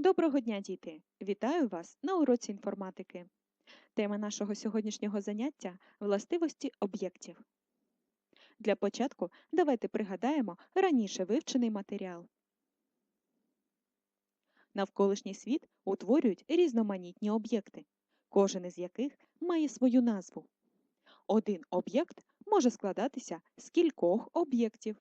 Доброго дня, діти! Вітаю вас на уроці інформатики. Тема нашого сьогоднішнього заняття властивості об'єктів. Для початку давайте пригадаємо раніше вивчений матеріал. Навколишній світ утворюють різноманітні об'єкти, кожен із яких має свою назву. Один об'єкт може складатися з кількох об'єктів.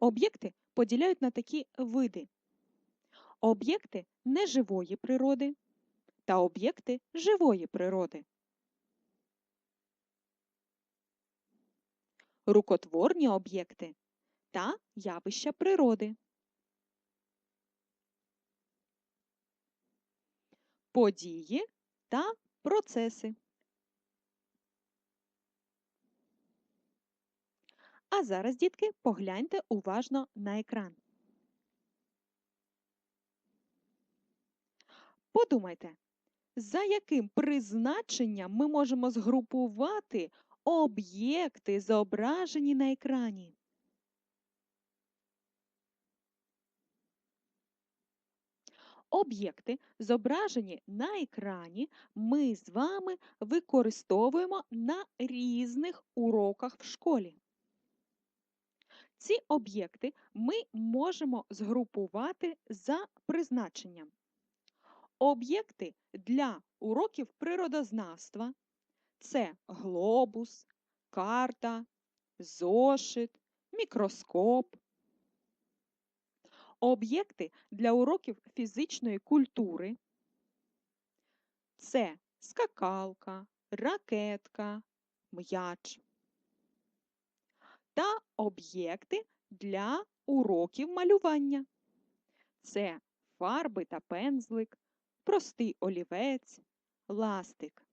Об'єкти поділяють на такі види: об'єкти неживої природи та об'єкти живої природи. Рукотворні об'єкти та явища природи. Події та процеси. А зараз, дітки, погляньте уважно на екран. Подумайте, за яким призначенням ми можемо згрупувати об'єкти, зображені на екрані? Об'єкти, зображені на екрані, ми з вами використовуємо на різних уроках в школі. Ці об'єкти ми можемо згрупувати за призначенням. Об'єкти для уроків природознавства це глобус, карта, зошит, мікроскоп. Об'єкти для уроків фізичної культури це скакалка, ракетка, м'яч та об'єкти для уроків малювання. Це фарби та пензлик, простий олівець, ластик.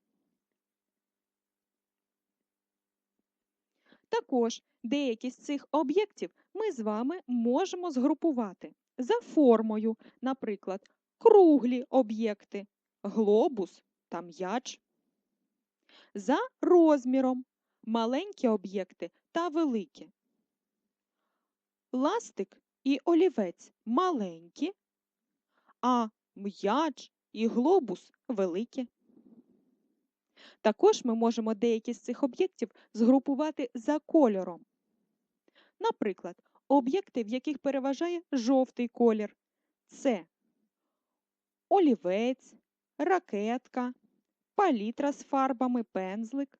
Також деякі з цих об'єктів ми з вами можемо згрупувати за формою, наприклад, круглі об'єкти, глобус та м'яч. За розміром маленькі об'єкти та великі. Ластик і олівець маленькі, а м'яч і глобус великі. Також ми можемо деякі з цих об'єктів згрупувати за кольором. Наприклад, об'єкти, в яких переважає жовтий колір це олівець, ракетка, палітра з фарбами, пензлик.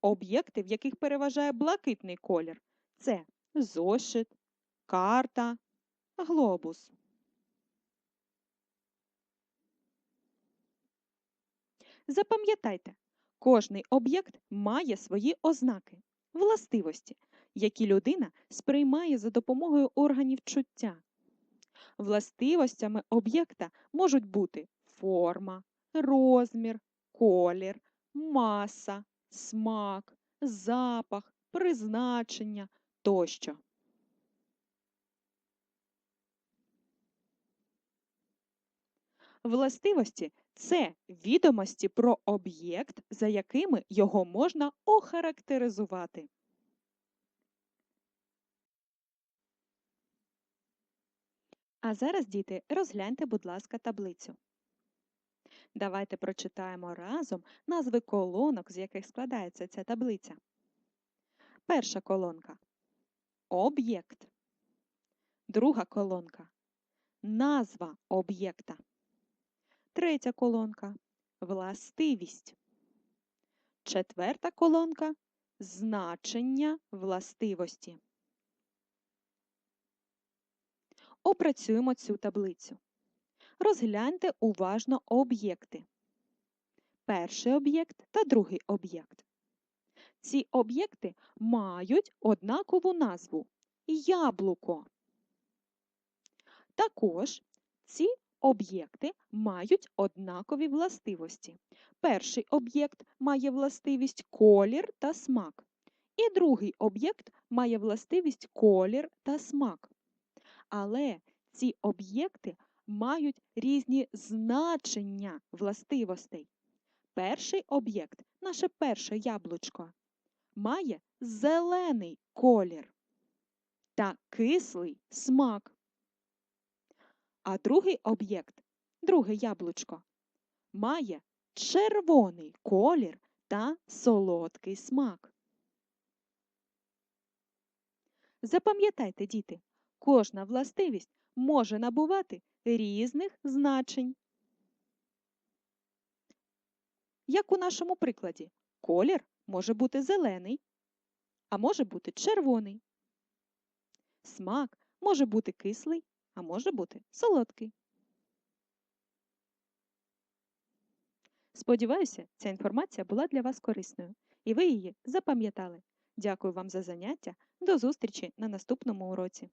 Об'єкти, в яких переважає блакитний колір це зошит, карта, глобус. Запам'ятайте, кожний об'єкт має свої ознаки, властивості, які людина сприймає за допомогою органів чуття. Властивостями об'єкта можуть бути форма, розмір, колір, маса, смак, запах, призначення тощо. Властивості це відомості про об'єкт, за якими його можна охарактеризувати. А зараз, діти, розгляньте, будь ласка, таблицю. Давайте прочитаємо разом назви колонок, з яких складається ця таблиця. Перша колонка об'єкт. Друга колонка назва об'єкта. Третя колонка властивість. Четверта колонка значення властивості. Опрацюємо цю таблицю. Розгляньте уважно об'єкти. Перший об'єкт та другий об'єкт. Ці об'єкти мають однакову назву яблуко. Також ці об'єкти мають однакові властивості. Перший об'єкт має властивість колір та смак. І другий об'єкт має властивість колір та смак. Але ці об'єкти мають різні значення властивостей. Перший об'єкт, наше перше яблучко, має зелений колір. та кислий смак. А другий об'єкт, друге яблучко, має червоний колір та солодкий смак. Запам'ятайте, діти, кожна властивість може набувати різних значень. Як у нашому прикладі, колір може бути зелений, а може бути червоний. Смак може бути кислий, а може бути солодкий. Сподіваюся, ця інформація була для вас корисною, і ви її запам'ятали. Дякую вам за заняття. До зустрічі на наступному уроці.